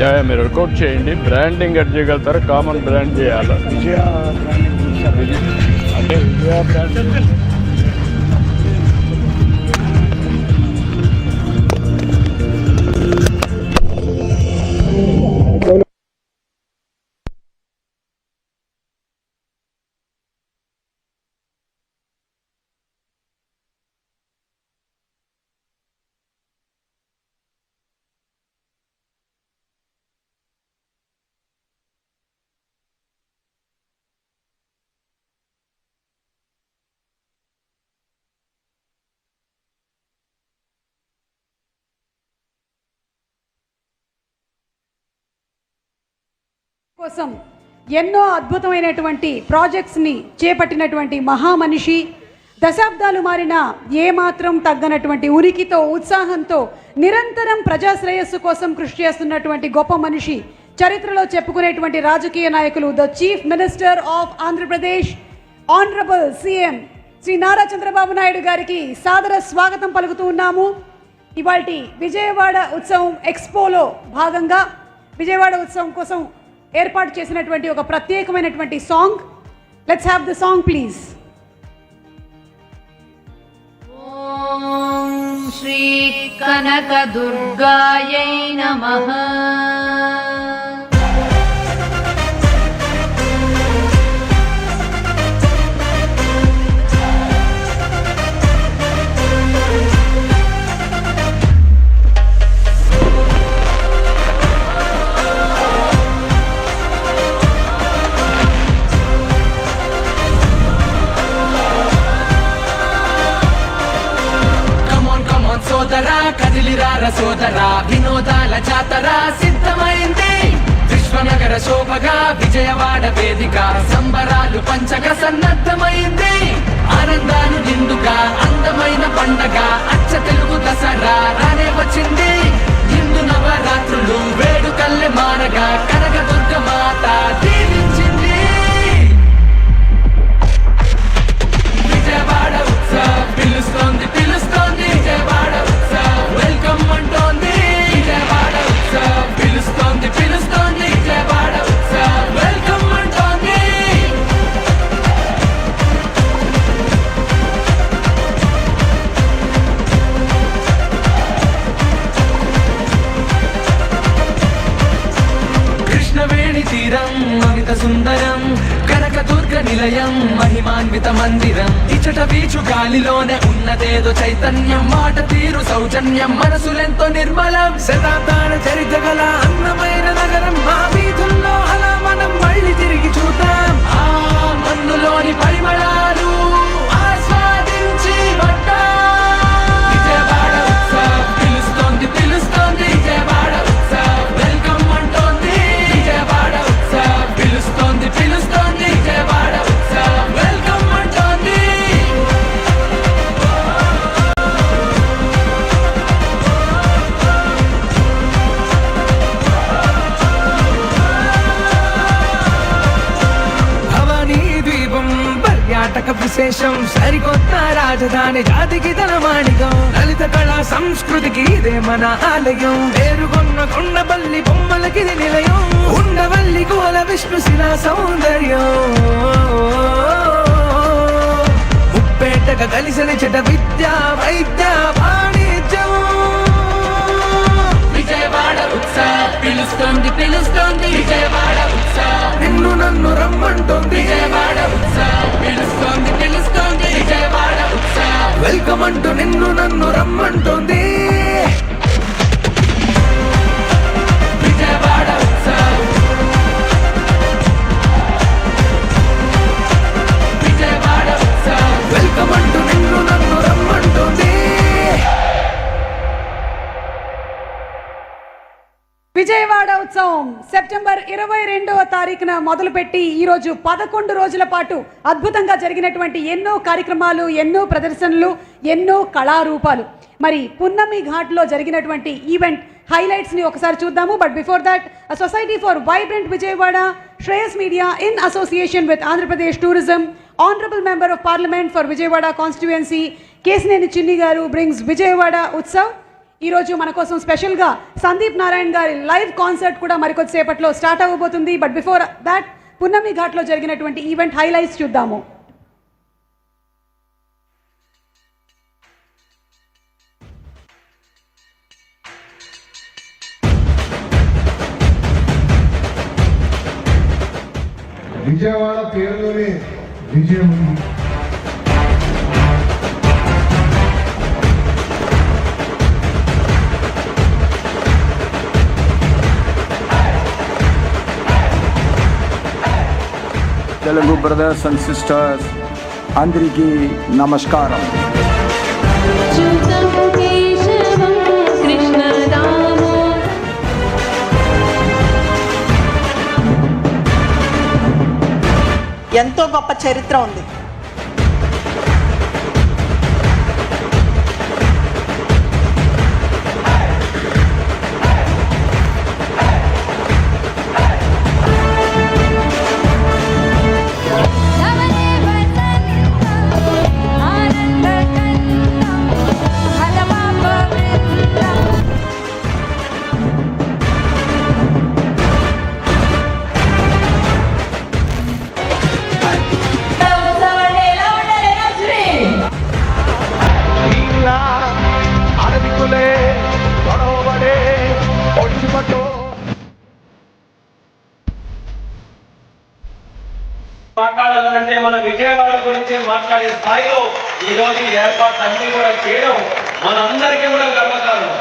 Yeah మీరు work out చేయండి. Branding ఎడ్ చేయగలుగుతారు? కామన్ బ్రాండ్ చేయాలి? అంటే కోసం ఎన్నో అద్భుతమైనటువంటి ప్రాజెక్ట్స్ని చేపట్టినటువంటి మహామనిషి దశాబ్దాలు మారిన ఏమాత్రం తగ్గనటువంటి ఉనికితో ఉత్సాహంతో నిరంతరం ప్రజా శ్రేయస్సు కోసం కృషి చేస్తున్నటువంటి గొప్ప మనిషి చరిత్రలో చెప్పుకునేటువంటి రాజకీయ నాయకులు the chief minister of Andhra Pradesh honourable CM Shri Nara Chandrababu Naidu గారికి సాదర స్వాగతం పలుకుతూ ఉన్నాము. ఇవాల్టి విజయవాడ ఉత్సవం ఎక్స్పోలో భాగంగా విజయవాడ ఉత్సవం కోసం ఏర్పాటు చేసినటువంటి ఒక ప్రత్యేకమైనటువంటి song. Let's have the song please Shri Kanaka దుర్గాయై నమః. కదిలిరార సోదరా వినోదాల జాతర సిద్ధమైంది. విశ్వనగర శోభగా విజయవాడ వేదిక సంబరాలు పంచక సన్నద్ధమైంది. ఆనందాలు నిండుగా అందమైన పండగ అచ్చ తెలుగు దసరా రానే వచ్చింది. మందిరం అమిత సుందరం కనకదుర్గ నిలయం మహిమాన్విత మందిరం. ఇచ్చట వీచు గాలిలోనే ఉన్నదేదో చైతన్యం మాట తీరు సౌజన్యం మనసులెంతో నిర్మలం. శతాబ్దాల చరిత్ర గల నాటక విశేషం. సరికొత్త రాజధాని జాతికి తన మాణికం లలిత కళా సంస్కృతికి ఇదే మన ఆలయం. పేరుగొన్న కొండపల్లి బొమ్మలకి నిలయం. ఉండవల్లి కోల విష్ణు శిలా సౌందర్యం. ముప్పేటక కలిసిన చెట విద్య వైద్య పిలుస్తోంది పిలుస్తోంది. విజయవాడ ఉత్సవ్. నిన్ను నన్ను రమ్మంటోంది. విజయవాడ ఉత్సవ్. పిలుస్తోంది పిలుస్తోంది. విజయవాడ ఉత్సవ్. వెల్కమ్ అంటూ నిన్ను నన్ను రమ్మంటోంది. ఉత్సవం సెప్టెంబర్ ఇరవై రెండవ తారీఖున మొదలుపెట్టి ఈరోజు పదకొండు రోజుల పాటు అద్భుతంగా జరిగినటువంటి ఎన్నో కార్యక్రమాలు ఎన్నో ప్రదర్శనలు ఎన్నో కళారూపాలు. మరి పున్నమి ఘాట్లో జరిగినటువంటి ఈవెంట్ హైలైట్స్ని ఒకసారి చూద్దాము. But before that society for vibrant Vijayawada Shreyas media in association with Andhra Pradesh tourism honourable member of parliament for Vijayawada constituency Kesineni Chinni గారు బ్రింగ్స్ విజయవాడ ఉత్సవ్. ఈరోజు మన కోసం స్పెషల్గా సందీప్ నారాయణ గారి లైవ్ కాన్సర్ట్ కూడా మరికొద్దిసేపట్లో స్టార్ట్ అవ్వబోతుంది. బట్ బిఫోర్ దాట్ పున్నమి ఘాట్లో జరిగినటువంటి ఈవెంట్ హైలైట్స్ చూద్దాము. విజయవాడ పేరులోనే విజయం తెలుగు బ్రదర్స్ అండ్ సిస్టర్స్ అందరికీ నమస్కారం. ఎంతో గొప్ప చరిత్ర ఉంది. మాట్లాడాలంటే మన విజయవాడ గురించి మాట్లాడే స్థాయిలో ఈ రోజు ఏర్పాట్లు అన్ని కూడా చేయడం మనందరికీ కూడా గర్వకారణం.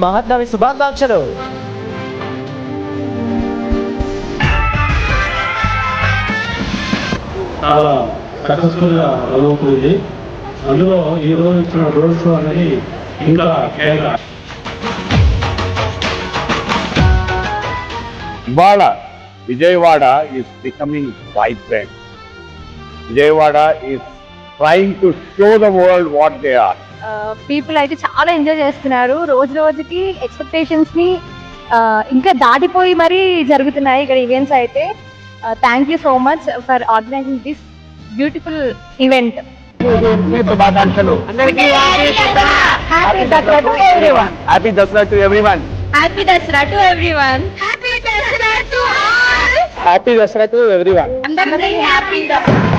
మహాత్మావి శుభాకాంక్షలు. చాలా సక్సెస్ఫుల్గా అవుతుంది అందులో ఈ రోజు ఇచ్చిన రోడ్ షో అనేది ఇంకా ఇవాళ Vijayawada is becoming vibrant Vijayawada is trying to show the world what they are people అయితే చాలా ఎంజాయ్ చేస్తున్నారు. రోజు రోజుకి ఎక్స్పెక్టేషన్స్ని ఇంకా దాటిపోయి మరీ జరుగుతున్నాయి ఇక్కడ ఈవెంట్స్ అయితే. Thank you so much for organising this beautiful event. శుభాకాంక్షలు happy Dasara. To everyone happy Dasara to everyone happy Dasara to everyone happy Dasara to all happy Dasara.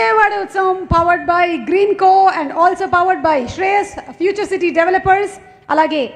Vijayawada Utsavam powered by Greenco and also powered by Shreyas Future City Developers. Alage